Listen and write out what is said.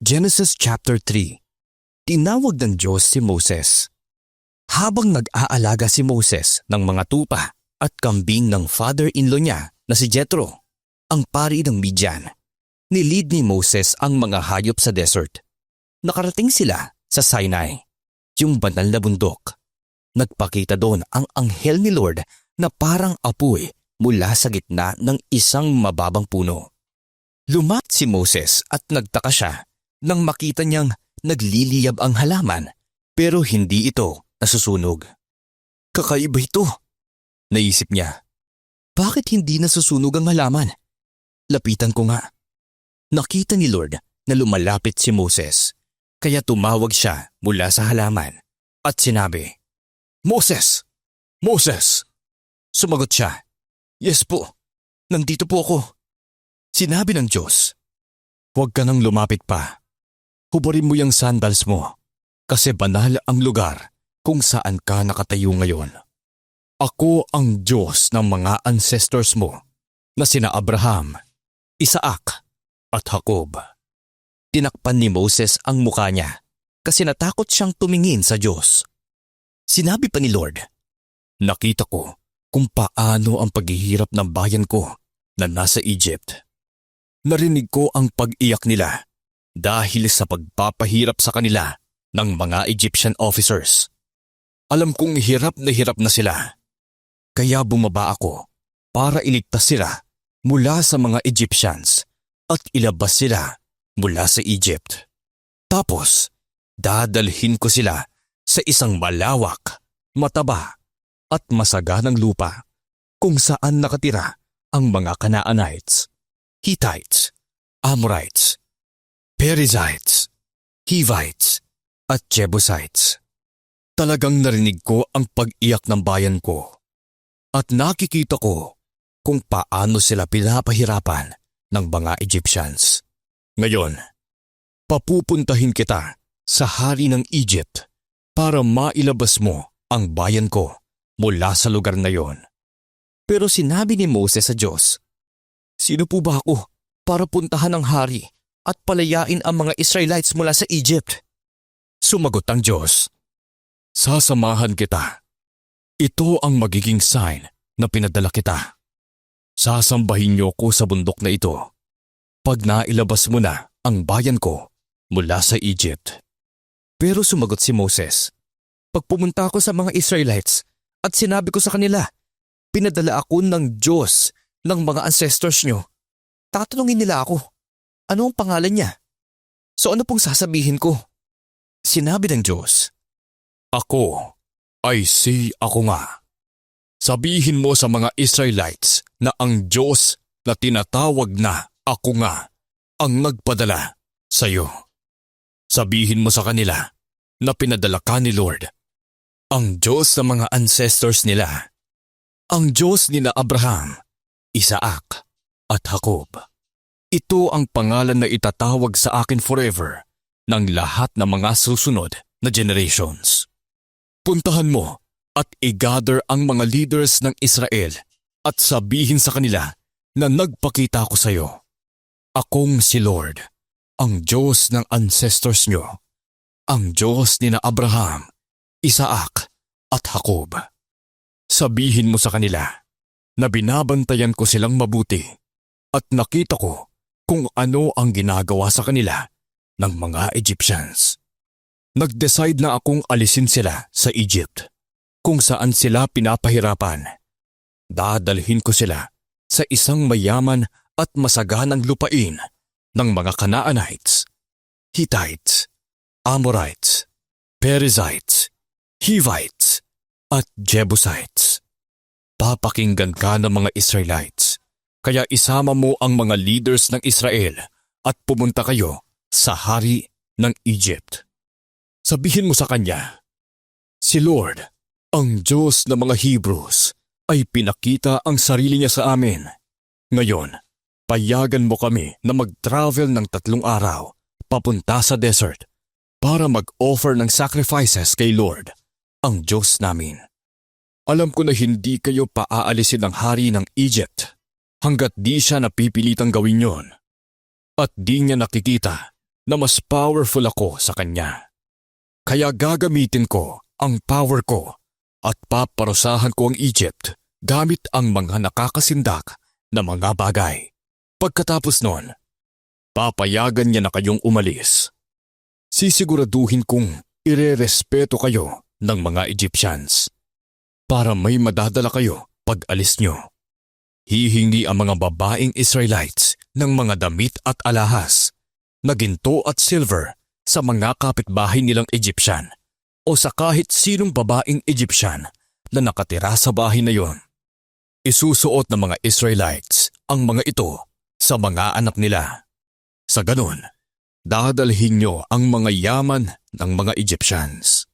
Genesis chapter 3 Tinawag ng Diyos si Moses. Habang nag-aalaga si Moses ng mga tupa at kambing ng father-in-law niya na si Jethro, ang pari ng Midian, nilid ni Moses ang mga hayop sa desert. Nakarating sila sa Sinai, yung banal na bundok. Nagpakita doon ang anghel ni Lord na parang apoy mula sa gitna ng isang mababang puno. Lumat si Moses at nagtaka siya nang makita niyang nagliliyab ang halaman pero hindi ito nasusunog. Kakaiba ito, naisip niya. Bakit hindi nasusunog ang halaman? Lapitan ko nga. Nakita ni Lord na lumalapit si Moses kaya tumawag siya mula sa halaman at sinabi, Moses! Moses! Sumagot siya, Yes po, nandito po ako. Sinabi ng Diyos, Huwag ka nang lumapit pa. Hubarin mo yung sandals mo kasi banal ang lugar kung saan ka nakatayo ngayon. Ako ang Diyos ng mga ancestors mo na sina Abraham, Isaac at Jacob. Tinakpan ni Moses ang mukha niya kasi natakot siyang tumingin sa Diyos. Sinabi pa ni Lord, Nakita ko kung paano ang paghihirap ng bayan ko na nasa Egypt. Narinig ko ang pag-iyak nila dahil sa pagpapahirap sa kanila ng mga Egyptian officers. Alam kong hirap na hirap na sila. Kaya bumaba ako para iligtas sila mula sa mga Egyptians at ilabas sila mula sa Egypt. Tapos, dadalhin ko sila sa isang malawak, mataba at masaganang lupa kung saan nakatira ang mga Canaanites, Hittites, Amorites, Perizzites, Hivites at Jebusites. Talagang narinig ko ang pag-iyak ng bayan ko at nakikita ko kung paano sila pinapahirapan ng mga Egyptians. Ngayon, papupuntahin kita sa hari ng Egypt para mailabas mo ang bayan ko mula sa lugar na yon. Pero sinabi ni Moses sa Diyos, Sino po ba ako para puntahan ang hari at palayain ang mga Israelites mula sa Egypt? Sumagot ang Diyos, Sasamahan kita. Ito ang magiging sign na pinadala kita. Sasambahin niyo ko sa bundok na ito pag nailabas mo na ang bayan ko mula sa Egypt. Pero sumagot si Moses, Pag pumunta ako sa mga Israelites at sinabi ko sa kanila, pinadala ako ng Diyos ng mga ancestors niyo, tatanungin nila ako, ano ang pangalan niya? So ano pong sasabihin ko? Sinabi ng Diyos, Ako ay si ako nga. Sabihin mo sa mga Israelites na ang Diyos na tinatawag na ako nga ang nagpadala sa iyo. Sabihin mo sa kanila na pinadala ka ni Lord, ang Diyos ng mga ancestors nila, ang Diyos ni na Abraham, Isaac at Jacob. Ito ang pangalan na itatawag sa akin forever ng lahat ng mga susunod na generations. Puntahan mo at i-gather ang mga leaders ng Israel at sabihin sa kanila na nagpakita ko sa iyo. Akong si Lord, ang Diyos ng ancestors nyo, ang Diyos ni na Abraham, Isaac at Jacob. Sabihin mo sa kanila na binabantayan ko silang mabuti at nakita ko kung ano ang ginagawa sa kanila ng mga Egyptians. Nag-decide na akong alisin sila sa Egypt kung saan sila pinapahirapan. Dadalhin ko sila sa isang mayaman at masaganang lupain ng mga Canaanites, Hittites, Amorites, Perizzites, Hivites at Jebusites. Papakinggan ka ng mga Israelites, kaya isama mo ang mga leaders ng Israel at pumunta kayo sa hari ng Egypt. Sabihin mo sa kanya, Si Lord, ang Diyos ng mga Hebrews, ay pinakita ang sarili niya sa amin. Ngayon, payagan mo kami na mag-travel ng tatlong araw papunta sa desert para mag-offer ng sacrifices kay Lord ang Diyos namin. Alam ko na hindi kayo paaalisin ng hari ng Egypt hanggat di siya napipilitang gawin yon. At di niya nakikita na mas powerful ako sa kanya. Kaya gagamitin ko ang power ko at paparusahan ko ang Egypt gamit ang mga nakakasindak na mga bagay. Pagkatapos nun, papayagan niya na kayong umalis. Sisiguraduhin kong irerespeto kayo ng mga Egyptians para may madadala kayo pag alis nyo. Hihingi ang mga babaeng Israelites ng mga damit at alahas na ginto at silver sa mga kapitbahay nilang Egyptian o sa kahit sinong babaeng Egyptian na nakatira sa bahay na yon. Isusuot ng mga Israelites ang mga ito sa mga anak nila. Sa ganon, dadalhin nyo ang mga yaman ng mga Egyptians.